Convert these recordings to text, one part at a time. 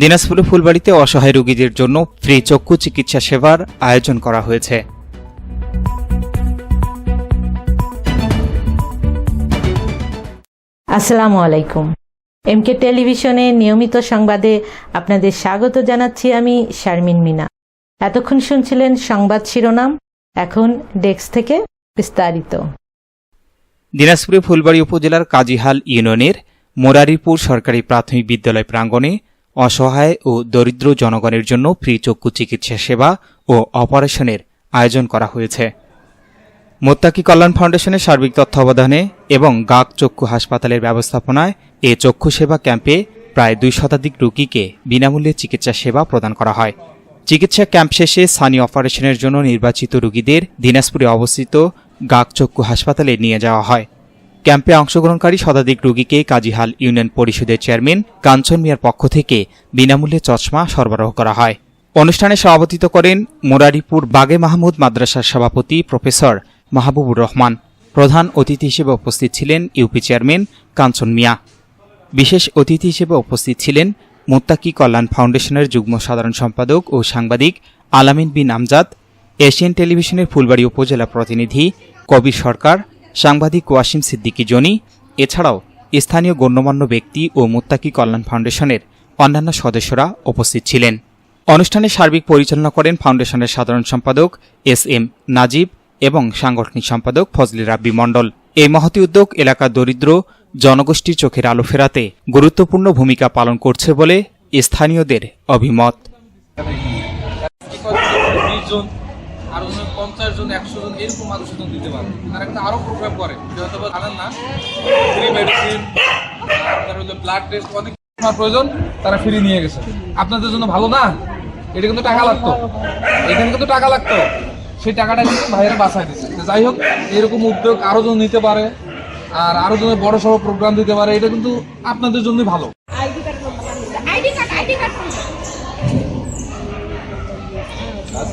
দিনাজপুরে ফুলবাড়িতে অসহায় রোগীদের জন্য ফ্রি চক্ষু চিকিৎসা সেবার আয়োজন করা হয়েছে। আসসালামু আলাইকুম। এমকে টেলিভিশনে নিয়মিত সংবাদে আপনাদের স্বাগত জানাচ্ছি আমি শারমিন মিনা। এতক্ষণ শুনছিলেন সংবাদ শিরোনাম এখন ডেস্ক থেকে বিস্তারিত। দিনাজপুরে ফুলবাড়ি উপজেলার কাজীহাল ইউনিয়নের মোরারিপুর সরকারি প্রাথমিক বিদ্যালয় প্রাঙ্গণে অসহায় ও দরিদ্র জনগণের জন্য ফ্রি চক্ষু চিকিৎসা সেবা ও অপারেশনের আয়োজন করা হয়েছে। মোত্তাকি কল্যাণ ফাউন্ডেশনের সার্বিক তত্ত্বাবধানে এবং গাক চক্ষু হাসপাতালের ব্যবস্থাপনায় এ চক্ষু সেবা ক্যাম্পে প্রায় দুই শতাধিক রোগীকে বিনামূল্যে চিকিৎসা সেবা প্রদান করা হয়। চিকিৎসা ক্যাম্প শেষে সানি অপারেশনের জন্য নির্বাচিত রোগীদের দিনাজপুরে অবস্থিত গাক চক্ষু হাসপাতালে নিয়ে যাওয়া হয়। ক্যাম্পে অংশগ্রহণকারী শতাধিক রোগীকে কাজীহাল ইউনিয়ন পরিষদের চেয়ারম্যান কাঞ্চন মিয়ার পক্ষ থেকে বিনামূল্যে চশমা সরবরাহ করা হয়। অনুষ্ঠানে সভাপতিত্ব করেন মোরারিপুর বাগে মাহমুদ মাদ্রাসার সভাপতি প্রফেসর মাহবুবুর রহমান। প্রধান অতিথি হিসেবে উপস্থিত ছিলেন ইউপি চেয়ারম্যান কাঞ্চন মিয়া। বিশেষ অতিথি হিসেবে উপস্থিত ছিলেন মোত্তাকি কল্যাণ ফাউন্ডেশনের যুগ্ম সাধারণ সম্পাদক ও সাংবাদিক আলামিন বিন আমজাদ, এশিয়ান টেলিভিশনের ফুলবাড়ি উপজেলা প্রতিনিধি কবির সরকার সাংবাদিক ওয়াসিম সিদ্দিকী জনি, এছাড়াও স্থানীয় গণ্যমান্য ব্যক্তি ও মুত্তাকি কল্যাণ ফাউন্ডেশনের অন্যান্য সদস্যরা উপস্থিত ছিলেন। অনুষ্ঠানে সার্বিক পরিচালনা করেন ফাউন্ডেশনের সাধারণ সম্পাদক এস এম নাজিব এবং সাংগঠনিক সম্পাদক ফজলি রাব্বি মণ্ডল। এই মহতি উদ্যোগ এলাকার দরিদ্র, জনগোষ্ঠীর চোখের আলো ফেরাতে গুরুত্বপূর্ণ ভূমিকা পালন করছে বলে স্থানীয়দের অভিমত। আর অন্য পঞ্চাশ জন, একশো জন এরকম মানুষের জন দিতে পারে আর একটা আরও প্রোগ্রাম করে, যে হয়তো জানেন না ফ্রি মেডিসিন আপনার হলো ব্লাড টেস্ট অনেক প্রয়োজন, তারা ফ্রি নিয়ে গেছে। আপনাদের জন্য ভালো না? এটা কিন্তু টাকা লাগতো। এখানে কিন্তু টাকা লাগতো। সেই টাকাটা কিন্তু ভাইয়েরা বাঁচায় দিচ্ছে যাই হোক, এরকম উদ্যোগ আরও জন নিতে পারে, আর আরও জন বড় সড়ো প্রোগ্রাম দিতে পারে, এটা কিন্তু আপনাদের জন্যই ভালো। ID card ID card.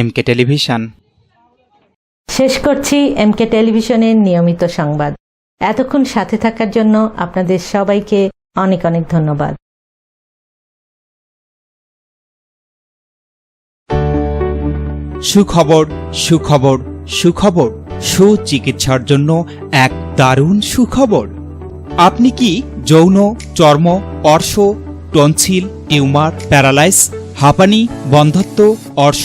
MK television শেষ করছি এমকে টেলিভিশনের নিয়মিত সংবাদ। এতক্ষণ সাথে থাকার জন্য আপনাদের সবাইকে অনেক অনেক ধন্যবাদ। সুখবর সুখবর সুখবর সুচিকিৎসার জন্য এক দারুণ সুখবর। আপনি কি যৌন চর্ম অর্শ টনসিল টিউমার প্যারালাইস হাঁপানি বন্ধত্ব অর্শ